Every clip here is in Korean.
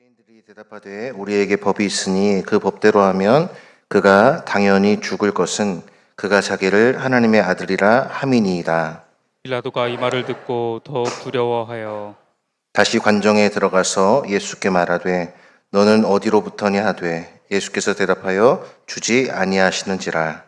유대인들이 대답하되 우리에게 법이 있으니 그 법대로 하면 그가 당연히 죽을 것은 그가 자기를 하나님의 아들이라 함이니이다. 빌라도가 이 말을 듣고 더욱 두려워하여 다시 관정에 들어가서 예수께 말하되 너는 어디로부터냐 하되 예수께서 대답하여 주지 아니하시는지라.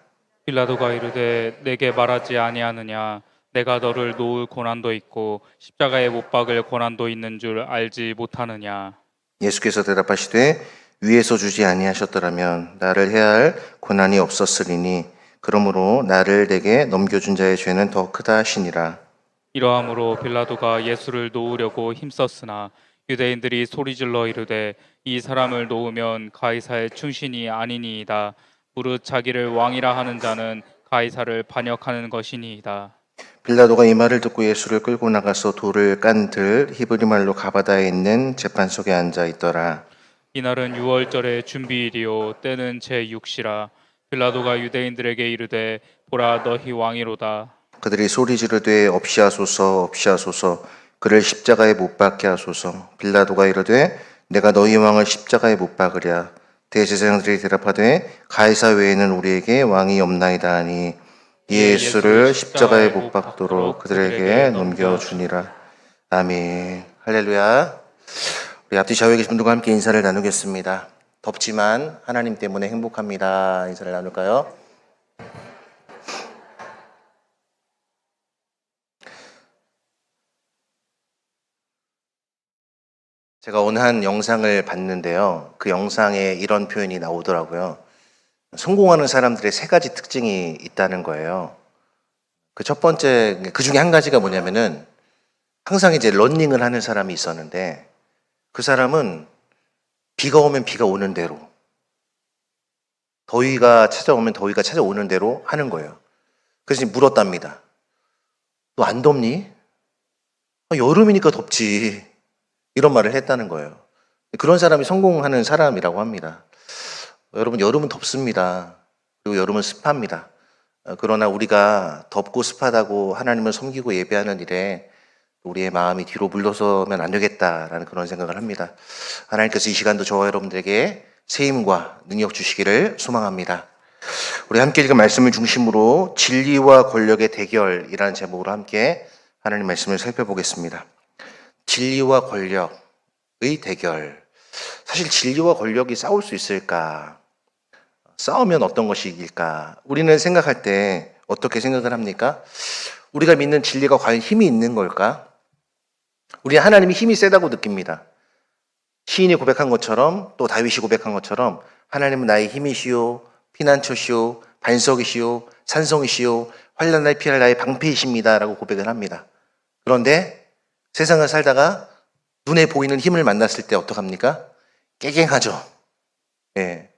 빌라도가 이르되 내게 말하지 아니하느냐 내가 너를 놓을 고난도 있고 십자가에 못 박을 고난도 있는 줄 알지 못하느냐 예수께서 대답하시되 위에서 주지 아니하셨더라면 나를 해야 할 고난이 없었으리니 그러므로 나를 내게 넘겨준 자의 죄는 더 크다 하시니라. 이러함으로 빌라도가 예수를 놓으려고 힘썼으나 유대인들이 소리질러 이르되 이 사람을 놓으면 가이사의 충신이 아니니이다 무릇 자기를 왕이라 하는 자는 가이사를 반역하는 것이니이다 빌라도가 이 말을 듣고 예수를 끌고 나가서 돌을 깐들 히브리 말로 가바다에 있는 재판석에 앉아 있더라. 이날은 유월절의 준비일이요. 때는 제 6시라. 빌라도가 유대인들에게 이르되 보라 너희 왕이로다. 그들이 소리 지르되 없이 하소서 없이 하소서. 그를 십자가에 못 박게 하소서. 빌라도가 이르되 내가 너희 왕을 십자가에 못 박으랴. 대제사장들이 대답하되 가이사 외에는 우리에게 왕이 없나이다 하니 예수를 십자가에 못 박도록 그들에게 넘겨주니라 아멘 할렐루야 우리 앞뒤 좌우에 계신 분들과 함께 인사를 나누겠습니다 덥지만 하나님 때문에 행복합니다 인사를 나눌까요? 제가 오늘 한 영상을 봤는데요. 그 영상에 이런 표현이 나오더라고요. 성공하는 사람들의 세 가지 특징이 있다는 거예요. 그 첫 번째, 그 중에 한 가지가 뭐냐면은 항상 이제 런닝을 하는 사람이 있었는데 그 사람은 비가 오면 비가 오는 대로 더위가 찾아오면 더위가 찾아오는 대로 하는 거예요. 그래서 물었답니다. 너 안 덥니? 아, 여름이니까 덥지. 이런 말을 했다는 거예요. 그런 사람이 성공하는 사람이라고 합니다. 여러분, 여름은 덥습니다. 그리고 여름은 습합니다. 어, 그러나 우리가 덥고 습하다고 하나님을 섬기고 예배하는 일에 우리의 마음이 뒤로 물러서면 안 되겠다라는 그런 생각을 합니다. 하나님께서 이 시간도 저와 여러분들에게 세임과 능력 주시기를 소망합니다. 우리 함께 읽은 말씀을 중심으로 진리와 권력의 대결이라는 제목으로 함께 하나님 말씀을 살펴보겠습니다. 진리와 권력의 대결. 사실 진리와 권력이 싸울 수 있을까? 싸우면 어떤 것이 이길까? 우리는 생각할 때 어떻게 생각을 합니까? 우리가 믿는 진리가 과연 힘이 있는 걸까? 우리 하나님이 힘이 세다고 느낍니다. 시인이 고백한 것처럼 또 다윗이 고백한 것처럼 하나님은 나의 힘이시오, 피난처시오, 반석이시오, 산성이시오, 환란 날 피할 나의 방패이십니다라고 고백을 합니다. 그런데 세상을 살다가 눈에 보이는 힘을 만났을 때 어떡합니까? 깨갱하죠. 예.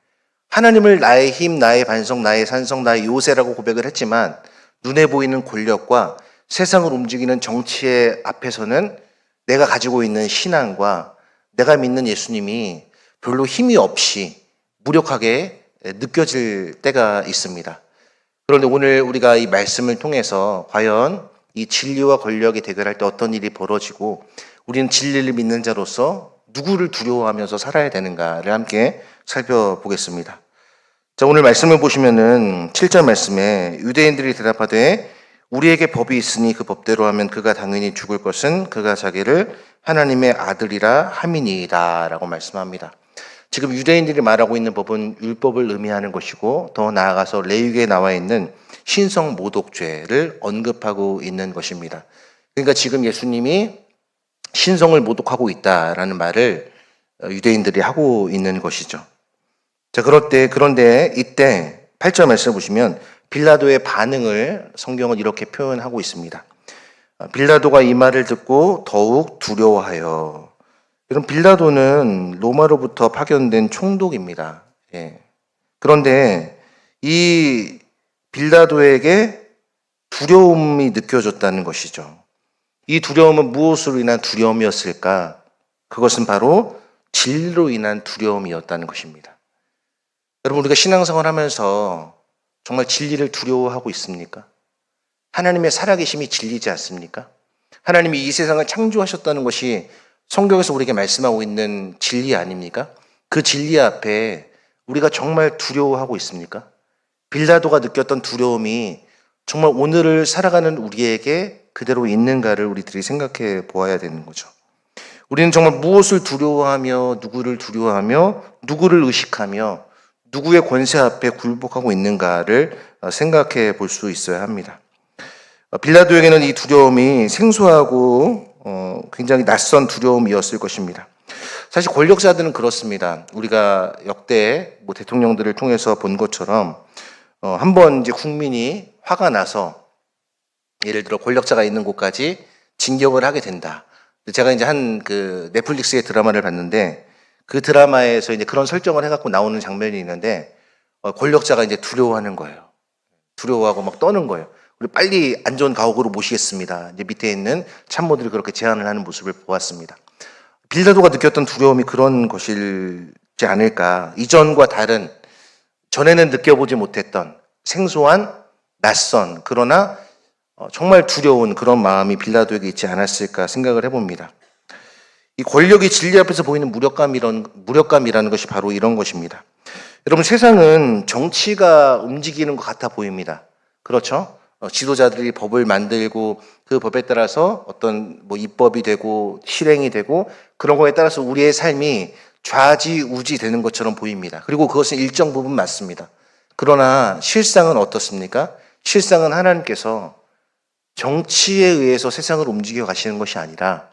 하나님을 나의 힘, 나의 반석, 나의 산성, 나의 요새라고 고백을 했지만 눈에 보이는 권력과 세상을 움직이는 정치의 앞에서는 내가 가지고 있는 신앙과 내가 믿는 예수님이 별로 힘이 없이 무력하게 느껴질 때가 있습니다. 그런데 오늘 우리가 이 말씀을 통해서 과연 이 진리와 권력이 대결할 때 어떤 일이 벌어지고 우리는 진리를 믿는 자로서 누구를 두려워하면서 살아야 되는가를 함께 살펴보겠습니다. 자, 오늘 말씀을 보시면은 7절 말씀에 유대인들이 대답하되 우리에게 법이 있으니 그 법대로 하면 그가 당연히 죽을 것은 그가 자기를 하나님의 아들이라 함이니이다 라고 말씀합니다. 지금 유대인들이 말하고 있는 법은 율법을 의미하는 것이고 더 나아가서 레위기에 나와 있는 신성 모독죄를 언급하고 있는 것입니다. 그러니까 지금 예수님이 신성을 모독하고 있다라는 말을 유대인들이 하고 있는 것이죠. 자, 그럴 때, 그런데 이때 8절 말씀을 보시면 빌라도의 반응을 성경은 이렇게 표현하고 있습니다. 빌라도가 이 말을 듣고 더욱 두려워하여. 여러분, 빌라도는 로마로부터 파견된 총독입니다. 예. 그런데 이 빌라도에게 두려움이 느껴졌다는 것이죠. 이 두려움은 무엇으로 인한 두려움이었을까? 그것은 바로 진리로 인한 두려움이었다는 것입니다. 여러분, 우리가 신앙생활 하면서 정말 진리를 두려워하고 있습니까? 하나님의 살아계심이 진리지 않습니까? 하나님이 이 세상을 창조하셨다는 것이 성경에서 우리에게 말씀하고 있는 진리 아닙니까? 그 진리 앞에 우리가 정말 두려워하고 있습니까? 빌라도가 느꼈던 두려움이 정말 오늘을 살아가는 우리에게 그대로 있는가를 우리들이 생각해 보아야 되는 거죠. 우리는 정말 무엇을 두려워하며 누구를 두려워하며 누구를 의식하며 누구의 권세 앞에 굴복하고 있는가를 어, 생각해 볼 수 있어야 합니다. 어, 빌라도에게는 이 두려움이 생소하고 어, 굉장히 낯선 두려움이었을 것입니다. 사실 권력자들은 그렇습니다. 우리가 역대 뭐 대통령들을 통해서 본 것처럼 어, 한번 이제 국민이 화가 나서 예를 들어 권력자가 있는 곳까지 진격을 하게 된다. 제가 이제 한 그 넷플릭스의 드라마를 봤는데 그 드라마에서 이제 그런 설정을 해갖고 나오는 장면이 있는데 어, 권력자가 이제 두려워하는 거예요. 두려워하고 막 떠는 거예요. 우리 빨리 안전 가옥으로 모시겠습니다. 이제 밑에 있는 참모들이 그렇게 제안을 하는 모습을 보았습니다. 빌라도가 느꼈던 두려움이 그런 것일지 않을까. 이전과 다른 전에는 느껴보지 못했던 생소한 낯선 그러나 어, 정말 두려운 그런 마음이 빌라도에게 있지 않았을까 생각을 해봅니다. 이 권력이 진리 앞에서 보이는 무력감 이런 무력감이라는 것이 바로 이런 것입니다. 여러분 세상은 정치가 움직이는 것 같아 보입니다. 그렇죠? 어, 지도자들이 법을 만들고 그 법에 따라서 어떤 뭐 입법이 되고 실행이 되고 그런 거에 따라서 우리의 삶이 좌지우지 되는 것처럼 보입니다. 그리고 그것은 일정 부분 맞습니다. 그러나 실상은 어떻습니까? 실상은 하나님께서 정치에 의해서 세상을 움직여 가시는 것이 아니라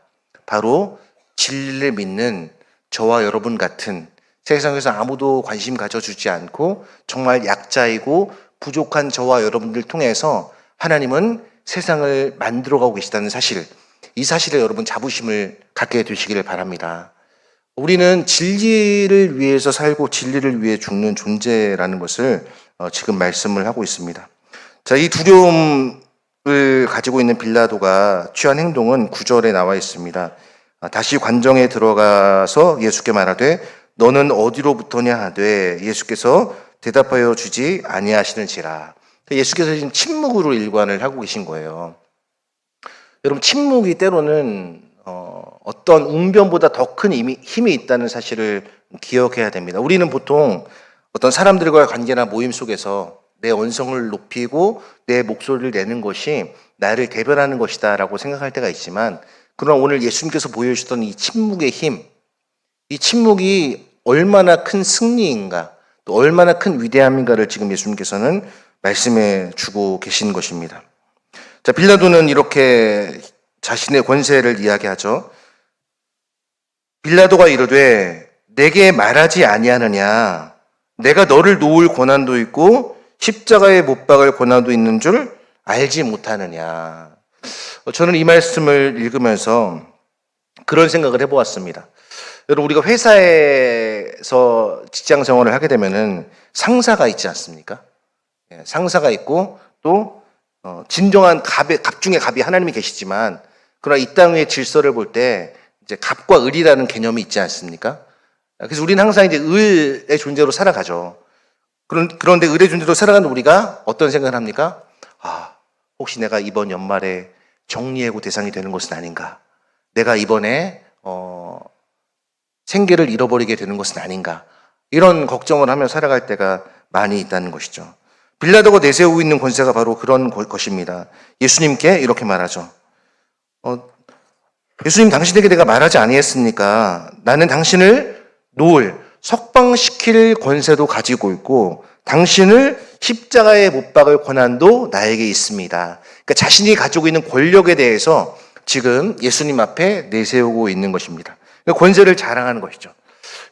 바로 진리를 믿는 저와 여러분 같은 세상에서 아무도 관심 가져주지 않고 정말 약자이고 부족한 저와 여러분들 통해서 하나님은 세상을 만들어가고 계시다는 사실, 이 사실에 여러분 자부심을 갖게 되시기를 바랍니다. 우리는 진리를 위해서 살고 진리를 위해 죽는 존재라는 것을 어, 지금 말씀을 하고 있습니다. 자, 이 두려움을 가지고 있는 빌라도가 취한 행동은 구절에 나와 있습니다. 아, 다시 관정에 들어가서 예수께 말하되 너는 어디로부터냐 하되 예수께서 대답하여 주지 아니하시는지라. 예수께서 지금 침묵으로 일관을 하고 계신 거예요. 여러분 침묵이 때로는 어, 어떤 웅변보다 더 큰 힘이 있다는 사실을 기억해야 됩니다. 우리는 보통 어떤 사람들과의 관계나 모임 속에서 내 언성을 높이고 내 목소리를 내는 것이 나를 대변하는 것이다라고 생각할 때가 있지만 그러나 오늘 예수님께서 보여주셨던 이 침묵의 힘, 이 침묵이 얼마나 큰 승리인가, 또 얼마나 큰 위대함인가를 지금 예수님께서는 말씀해 주고 계신 것입니다. 자, 빌라도는 이렇게 자신의 권세를 이야기하죠. 빌라도가 이르되 내게 말하지 아니하느냐 내가 너를 놓을 권한도 있고 십자가에 못 박을 권한도 있는 줄 알지 못하느냐. 저는 이 말씀을 읽으면서 그런 생각을 해보았습니다. 여러분 우리가 회사에서 직장 생활을 하게 되면은 상사가 있지 않습니까? 예, 상사가 있고 또 어, 진정한 갑의 갑 중에 갑이 하나님이 계시지만 그러나 이 땅의 질서를 볼 때 이제 갑과 을이라는 개념이 있지 않습니까? 그래서 우리는 항상 이제 을의 존재로 살아가죠. 그런, 그런데 을의 존재로 살아가는 우리가 어떤 생각을 합니까? 아, 혹시 내가 이번 연말에 정리해고 대상이 되는 것은 아닌가? 내가 이번에, 어, 생계를 잃어버리게 되는 것은 아닌가? 이런 걱정을 하며 살아갈 때가 많이 있다는 것이죠. 빌라도가 내세우고 있는 권세가 바로 그런 것입니다. 예수님께 이렇게 말하죠. 어, 예수님 당신에게 내가 말하지 아니했습니까? 나는 당신을 놓을 석방시킬 권세도 가지고 있고 당신을 십자가에 못 박을 권한도 나에게 있습니다. 그러니까 자신이 가지고 있는 권력에 대해서 지금 예수님 앞에 내세우고 있는 것입니다. 그러니까 권세를 자랑하는 것이죠.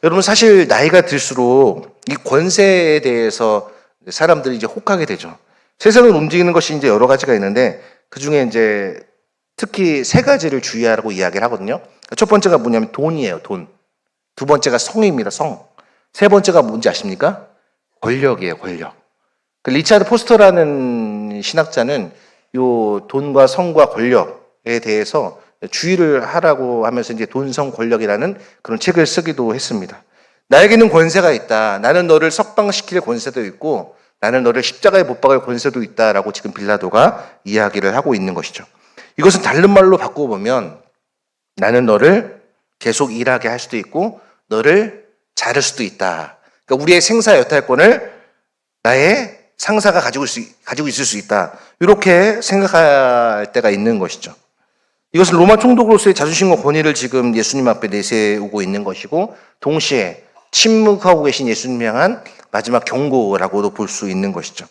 여러분 사실 나이가 들수록 이 권세에 대해서 사람들이 이제 혹하게 되죠. 세상을 움직이는 것이 이제 여러 가지가 있는데 그 중에 이제 특히 세 가지를 주의하라고 이야기를 하거든요. 첫 번째가 뭐냐면 돈이에요, 돈. 두 번째가 성입니다, 성. 세 번째가 뭔지 아십니까? 권력이에요, 권력. 그 리차드 포스터라는 신학자는 요 돈과 성과 권력에 대해서 주의를 하라고 하면서 이제 돈, 성, 권력이라는 그런 책을 쓰기도 했습니다. 나에게는 권세가 있다. 나는 너를 석방시킬 권세도 있고 나는 너를 십자가에 못 박을 권세도 있다라고 지금 빌라도가 이야기를 하고 있는 것이죠. 이것은 다른 말로 바꿔보면 나는 너를 계속 일하게 할 수도 있고 너를 자를 수도 있다. 그러니까 우리의 생사 여탈권을 나의 상사가 가지고 있을, 수, 가지고 있을 수 있다. 이렇게 생각할 때가 있는 것이죠. 이것은 로마 총독으로서의 자존심과 권위를 지금 예수님 앞에 내세우고 있는 것이고 동시에 침묵하고 계신 예수님 향한 마지막 경고라고도 볼 수 있는 것이죠.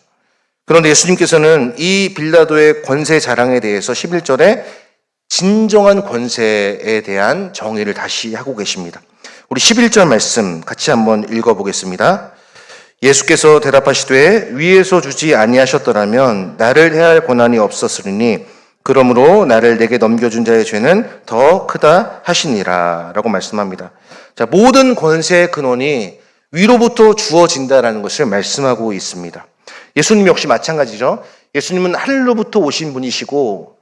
그런데 예수님께서는 이 빌라도의 권세 자랑에 대해서 11절에 진정한 권세에 대한 정의를 다시 하고 계십니다. 우리 11절 말씀 같이 한번 읽어보겠습니다. 예수께서 대답하시되 위에서 주지 아니하셨더라면 나를 해할 권한이 없었으리니 그러므로 나를 내게 넘겨준 자의 죄는 더 크다 하시니라 라고 말씀합니다. 자, 모든 권세의 근원이 위로부터 주어진다라는 것을 말씀하고 있습니다. 예수님 역시 마찬가지죠. 예수님은 하늘로부터 오신 분이시고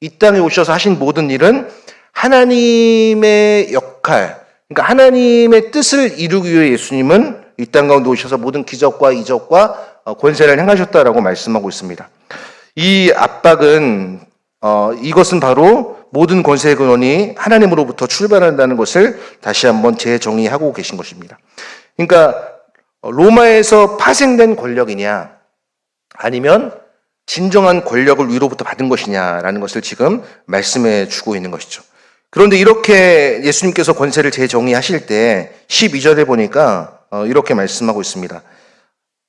이 땅에 오셔서 하신 모든 일은 하나님의 역할, 그러니까 하나님의 뜻을 이루기 위해 예수님은 이 땅 가운데 오셔서 모든 기적과 이적과 어, 권세를 행하셨다라고 말씀하고 있습니다. 이 압박은 어, 이것은 바로 모든 권세의 근원이 하나님으로부터 출발한다는 것을 다시 한번 재정의하고 계신 것입니다. 그러니까 어, 로마에서 파생된 권력이냐 아니면 진정한 권력을 위로부터 받은 것이냐라는 것을 지금 말씀해 주고 있는 것이죠. 그런데 이렇게 예수님께서 권세를 재정의하실 때 12절에 보니까 어, 이렇게 말씀하고 있습니다.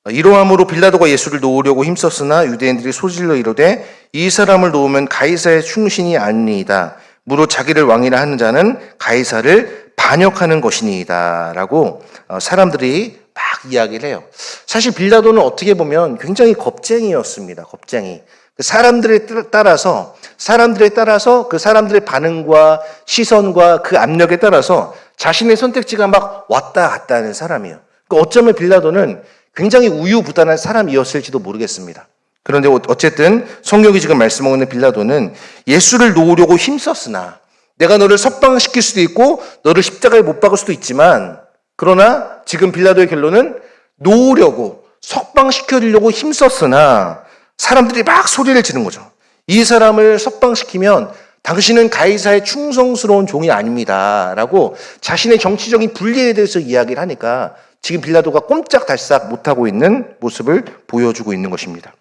어, 이러함으로 빌라도가 예수를 놓으려고 힘썼으나 유대인들이 소질러 이르되 이 사람을 놓으면 가이사의 충신이 아니이다. 무릇 자기를 왕이라 하는 자는 가이사를 반역하는 것이니이다 라고 어, 사람들이 막 이야기를 해요. 사실 빌라도는 어떻게 보면 굉장히 겁쟁이였습니다. 겁쟁이. 그 사람들에 따라서 사람들에 따라서 그 사람들의 반응과 시선과 그 압력에 따라서 자신의 선택지가 막 왔다 갔다 하는 사람이에요. 그러니까 어쩌면 빌라도는 굉장히 우유부단한 사람이었을지도 모르겠습니다. 그런데 어쨌든 성경이 지금 말씀하고 있는 빌라도는 예수를 놓으려고 힘썼으나 내가 너를 석방시킬 수도 있고 너를 십자가에 못 박을 수도 있지만 그러나 지금 빌라도의 결론은 놓으려고 석방시켜 주려고 힘썼으나 사람들이 막 소리를 지는 거죠. 이 사람을 석방시키면 당신은 가이사의 충성스러운 종이 아닙니다. 라고 자신의 정치적인 분리에 대해서 이야기를 하니까 지금 빌라도가 꼼짝달싹 못하고 있는 모습을 보여주고 있는 것입니다.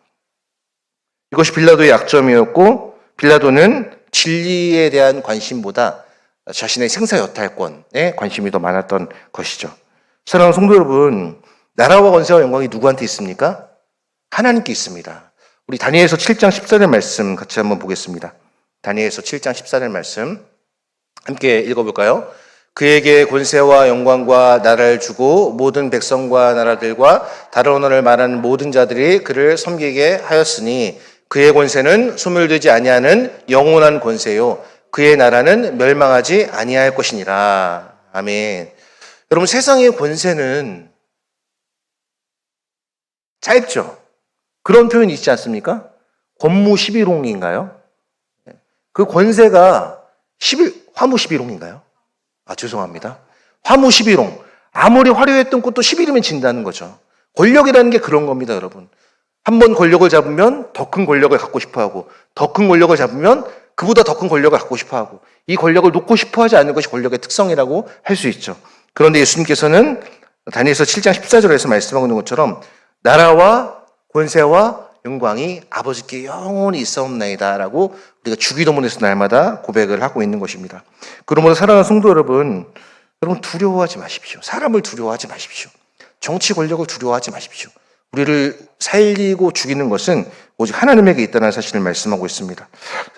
이것이 빌라도의 약점이었고 빌라도는 진리에 대한 관심보다 자신의 생사 여탈권에 관심이 더 많았던 것이죠. 사랑하는 성도 여러분, 나라와 권세와 영광이 누구한테 있습니까? 하나님께 있습니다. 우리 다니엘서 7장 14절 말씀 같이 한번 보겠습니다. 다니엘서 7장 14절 말씀 함께 읽어볼까요? 그에게 권세와 영광과 나라를 주고 모든 백성과 나라들과 다른 언어를 말하는 모든 자들이 그를 섬기게 하였으니 그의 권세는 소멸되지 아니하는 영원한 권세요 그의 나라는 멸망하지 아니할 것이니라. 아멘. 여러분 세상의 권세는 짧죠. 그런 표현이 있지 않습니까? 권무 11홍인가요? 그 권세가 11, 화무 11홍인가요? 아, 죄송합니다. 화무 11홍. 아무리 화려했던 꽃도 11이면 진다는 거죠. 권력이라는 게 그런 겁니다, 여러분. 한 번 권력을 잡으면 더 큰 권력을 갖고 싶어 하고, 더 큰 권력을 잡으면 그보다 더 큰 권력을 갖고 싶어 하고, 이 권력을 놓고 싶어 하지 않는 것이 권력의 특성이라고 할 수 있죠. 그런데 예수님께서는 다니엘서 7장 14절에서 말씀하고 있는 것처럼 나라와 권세와 영광이 아버지께 영원히 있사옵나이다 라고 우리가 주기도문에서 날마다 고백을 하고 있는 것입니다. 그러므로 사랑하는 성도 여러분, 여러분 두려워하지 마십시오. 사람을 두려워하지 마십시오. 정치 권력을 두려워하지 마십시오. 우리를 살리고 죽이는 것은 오직 하나님에게 있다는 사실을 말씀하고 있습니다.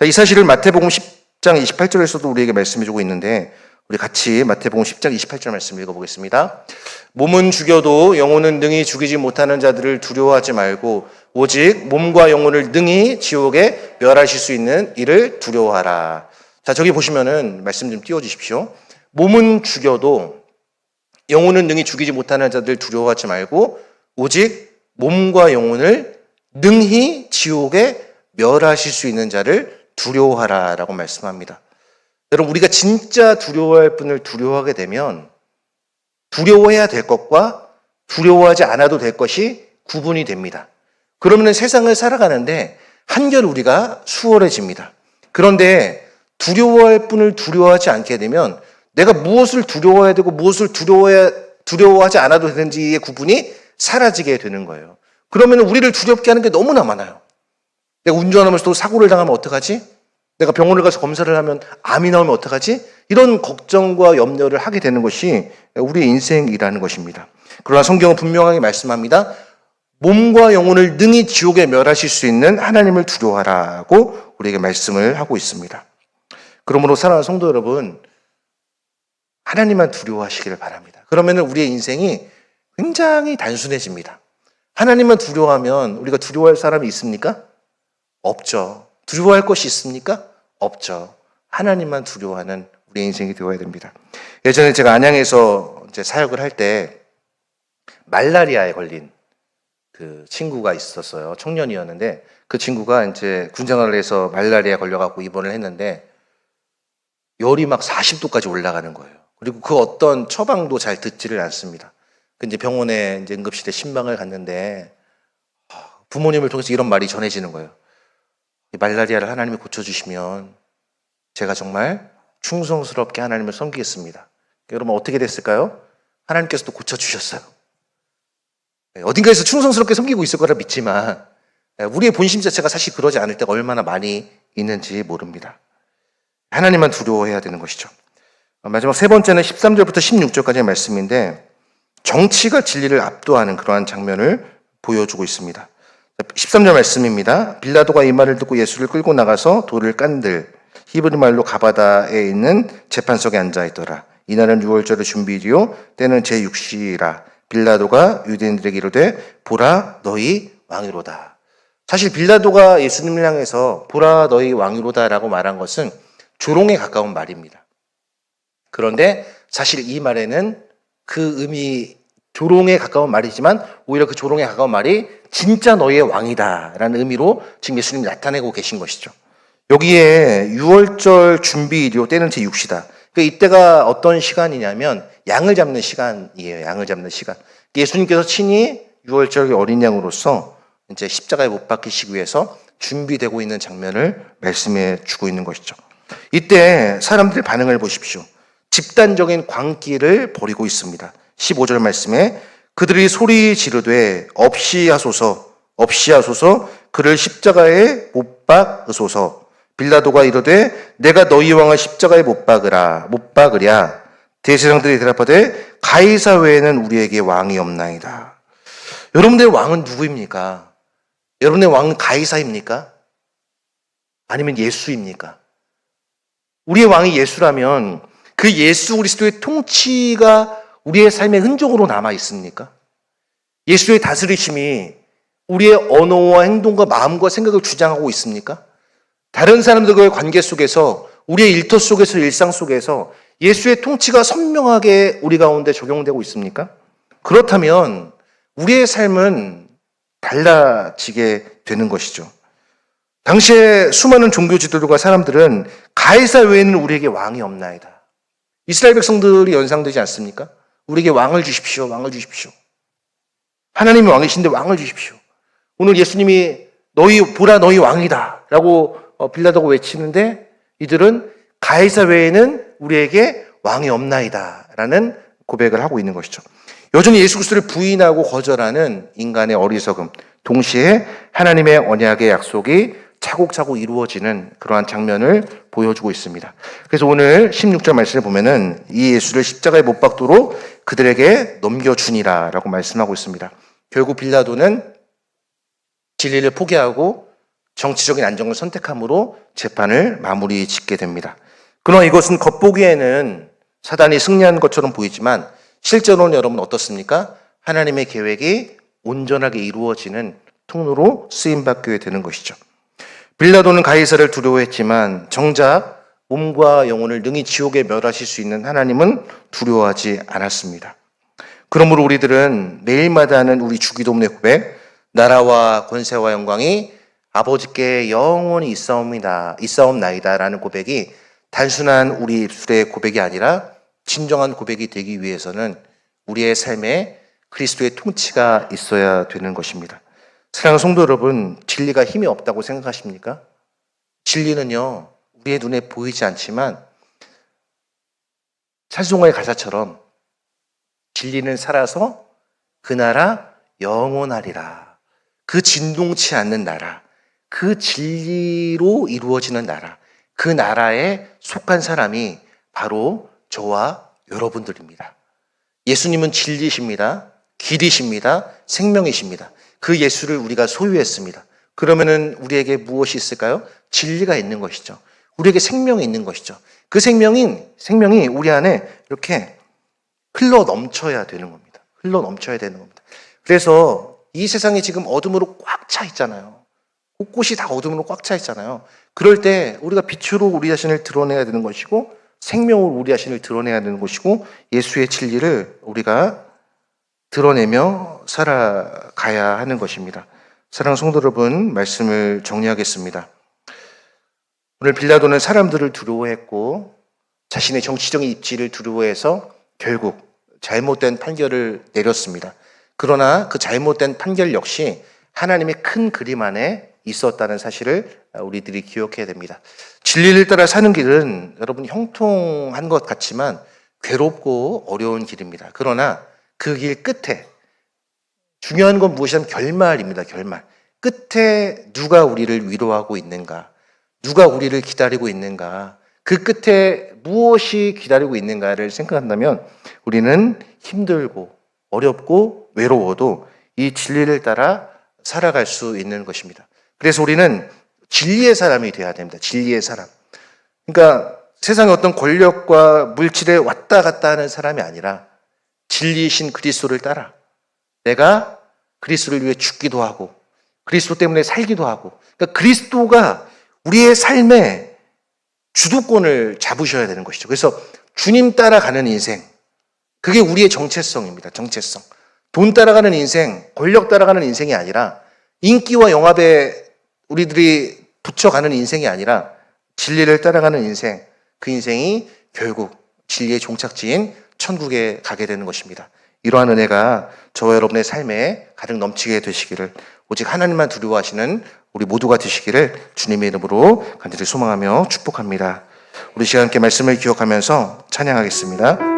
이 사실을 마태복음 10장 28절에서도 우리에게 말씀해주고 있는데 우리 같이 마태복음 10장 28절 말씀 읽어보겠습니다. 몸은 죽여도 영혼은 능히 죽이지 못하는 자들을 두려워하지 말고 오직 몸과 영혼을 능히 지옥에 멸하실 수 있는 이를 두려워하라. 자, 저기 보시면은 말씀 좀 띄워 주십시오. 몸은 죽여도 영혼은 능히 죽이지 못하는 자들 두려워하지 말고 오직 몸과 영혼을 능히 지옥에 멸하실 수 있는 자를 두려워하라라고 말씀합니다. 여러분, 우리가 진짜 두려워할 분을 두려워하게 되면 두려워해야 될 것과 두려워하지 않아도 될 것이 구분이 됩니다. 그러면 세상을 살아가는데 한결 우리가 수월해집니다. 그런데 두려워할 분을 두려워하지 않게 되면 내가 무엇을 두려워해야 되고 무엇을 두려워해, 두려워하지 않아도 되는지의 구분이 사라지게 되는 거예요. 그러면 우리를 두렵게 하는 게 너무나 많아요. 내가 운전하면서도 사고를 당하면 어떡하지? 내가 병원을 가서 검사를 하면 암이 나오면 어떡하지? 이런 걱정과 염려를 하게 되는 것이 우리의 인생이라는 것입니다. 그러나 성경은 분명하게 말씀합니다. 몸과 영혼을 능히 지옥에 멸하실 수 있는 하나님을 두려워하라고 우리에게 말씀을 하고 있습니다. 그러므로 사랑하는 성도 여러분, 하나님만 두려워하시기를 바랍니다. 그러면 우리의 인생이 굉장히 단순해집니다. 하나님만 두려워하면 우리가 두려워할 사람이 있습니까? 없죠. 두려워할 것이 있습니까? 없죠. 하나님만 두려워하는 우리의 인생이 되어야 됩니다. 예전에 제가 안양에서 이제 사역을 할 때 말라리아에 걸린 그 친구가 있었어요. 청년이었는데 그 친구가 이제 군생활을 해서 말라리아에 걸려갖고 입원을 했는데 열이 막 40도까지 올라가는 거예요. 그리고 그 어떤 처방도 잘 듣지를 않습니다. 그 이제 병원에 이제 응급실에 신방을 갔는데 아, 부모님을 통해서 이런 말이 전해지는 거예요. 이 말라리아를 하나님이 고쳐주시면 제가 정말 충성스럽게 하나님을 섬기겠습니다. 여러분 어떻게 됐을까요? 하나님께서도 고쳐주셨어요. 네, 어딘가에서 충성스럽게 섬기고 있을 거라 믿지만 네, 우리의 본심 자체가 사실 그러지 않을 때가 얼마나 많이 있는지 모릅니다. 하나님만 두려워해야 되는 것이죠. 마지막 세 번째는 13절부터 16절까지의 말씀인데 정치가 진리를 압도하는 그러한 장면을 보여주고 있습니다. 13절 말씀입니다. 빌라도가 이 말을 듣고 예수를 끌고 나가서 돌을 깐들 히브리 말로 가바다에 있는 재판석에 앉아 있더라. 이날은 6월절의 준비이요 때는 제6시라 빌라도가 유대인들에게 이르되 보라 너희 왕이로다. 사실 빌라도가 예수님을 향해서 보라 너희 왕이로다라고 말한 것은 조롱에 가까운 말입니다. 그런데 사실 이 말에는 그 의미 조롱에 가까운 말이지만 오히려 그 조롱에 가까운 말이 진짜 너의 왕이다라는 의미로 지금 예수님이 나타내고 계신 것이죠. 여기에 6월절 준비일이요 때는 제 6시다. 그 이때가 어떤 시간이냐면 양을 잡는 시간이에요. 양을 잡는 시간. 예수님께서 친히 6월절 어린 양으로서 이제 십자가에 못 박히시기 위해서 준비되고 있는 장면을 말씀해 주고 있는 것이죠. 이때 사람들의 반응을 보십시오. 집단적인 광기를 벌이고 있습니다. 15절 말씀에 그들이 소리 지르되 없이 하소서 없이 하소서 그를 십자가에 못 박으소서 빌라도가 이르되 내가 너희 왕을 십자가에 못 박으라 못 박으랴 대제사장들이 대답하되 가이사 외에는 우리에게 왕이 없나이다. 여러분들의 왕은 누구입니까? 여러분의 왕은 가이사입니까? 아니면 예수입니까? 우리의 왕이 예수라면 그 예수 그리스도의 통치가 우리의 삶의 흔적으로 남아 있습니까? 예수의 다스리심이 우리의 언어와 행동과 마음과 생각을 주장하고 있습니까? 다른 사람들과의 관계 속에서 우리의 일터 속에서 일상 속에서 예수의 통치가 선명하게 우리 가운데 적용되고 있습니까? 그렇다면 우리의 삶은 달라지게 되는 것이죠. 당시에 수많은 종교 지도자가 사람들은 가이사 외에는 우리에게 왕이 없나이다. 이스라엘 백성들이 연상되지 않습니까? 우리에게 왕을 주십시오. 왕을 주십시오. 하나님이 왕이신데 왕을 주십시오. 오늘 예수님이 너희 보라 너희 왕이다라고 어, 빌라도가 외치는데 이들은 가이사 외에는 우리에게 왕이 없나이다라는 고백을 하고 있는 것이죠. 여전히 예수 그리스도를 부인하고 거절하는 인간의 어리석음, 동시에 하나님의 언약의 약속이 차곡차곡 이루어지는 그러한 장면을 보여주고 있습니다. 그래서 오늘 16절 말씀을 보면은 이 예수를 십자가에 못 박도록 그들에게 넘겨주니라 라고 말씀하고 있습니다. 결국 빌라도는 진리를 포기하고 정치적인 안정을 선택함으로 재판을 마무리 짓게 됩니다. 그러나 이것은 겉보기에는 사단이 승리한 것처럼 보이지만 실제로는 여러분 어떻습니까? 하나님의 계획이 온전하게 이루어지는 통로로 쓰임받게 되는 것이죠. 빌라도는 가이사를 두려워했지만 정작 몸과 영혼을 능히 지옥에 멸하실 수 있는 하나님은 두려워하지 않았습니다. 그러므로 우리들은 매일마다 하는 우리 주기도문의 고백, 나라와 권세와 영광이 아버지께 영원히 있사옵니다. 있사옵나이다라는 고백이 단순한 우리 입술의 고백이 아니라 진정한 고백이 되기 위해서는 우리의 삶에 그리스도의 통치가 있어야 되는 것입니다. 사랑하는 성도 여러분, 진리가 힘이 없다고 생각하십니까? 진리는요, 우리의 눈에 보이지 않지만 찬송가의 가사처럼 진리는 살아서 그 나라 영원하리라. 그 진동치 않는 나라, 그 진리로 이루어지는 나라, 그 나라에 속한 사람이 바로 저와 여러분들입니다. 예수님은 진리십니다. 길이십니다. 생명이십니다. 그 예수를 우리가 소유했습니다. 그러면은 우리에게 무엇이 있을까요? 진리가 있는 것이죠. 우리에게 생명이 있는 것이죠. 그 생명인 생명이 우리 안에 이렇게 흘러 넘쳐야 되는 겁니다. 흘러 넘쳐야 되는 겁니다. 그래서 이 세상이 지금 어둠으로 꽉 차 있잖아요. 곳곳이 다 어둠으로 꽉 차 있잖아요. 그럴 때 우리가 빛으로 우리 자신을 드러내야 되는 것이고 생명으로 우리 자신을 드러내야 되는 것이고 예수의 진리를 우리가 드러내며 살아가야 하는 것입니다. 사랑하는 성도 여러분, 말씀을 정리하겠습니다. 오늘 빌라도는 사람들을 두려워했고 자신의 정치적인 입지를 두려워해서 결국 잘못된 판결을 내렸습니다. 그러나 그 잘못된 판결 역시 하나님의 큰 그림 안에 있었다는 사실을 우리들이 기억해야 됩니다. 진리를 따라 사는 길은 여러분 형통한 것 같지만 괴롭고 어려운 길입니다. 그러나 그 길 끝에 중요한 건 무엇이냐면 결말입니다. 결말. 끝에 누가 우리를 위로하고 있는가? 누가 우리를 기다리고 있는가? 그 끝에 무엇이 기다리고 있는가를 생각한다면 우리는 힘들고 어렵고 외로워도 이 진리를 따라 살아갈 수 있는 것입니다. 그래서 우리는 진리의 사람이 되어야 됩니다. 진리의 사람. 그러니까 세상의 어떤 권력과 물질에 왔다 갔다 하는 사람이 아니라 진리이신 그리스도를 따라 내가 그리스도를 위해 죽기도 하고 그리스도 때문에 살기도 하고 그러니까 그리스도가 우리의 삶의 주도권을 잡으셔야 되는 것이죠. 그래서 주님 따라가는 인생 그게 우리의 정체성입니다. 정체성. 돈 따라가는 인생, 권력 따라가는 인생이 아니라 인기와 영합에 우리들이 붙여가는 인생이 아니라 진리를 따라가는 인생, 그 인생이 결국 진리의 종착지인 천국에 가게 되는 것입니다. 이러한 은혜가 저와 여러분의 삶에 가득 넘치게 되시기를 오직 하나님만 두려워하시는 우리 모두가 되시기를 주님의 이름으로 간절히 소망하며 축복합니다. 우리 시간 함께 말씀을 기억하면서 찬양하겠습니다.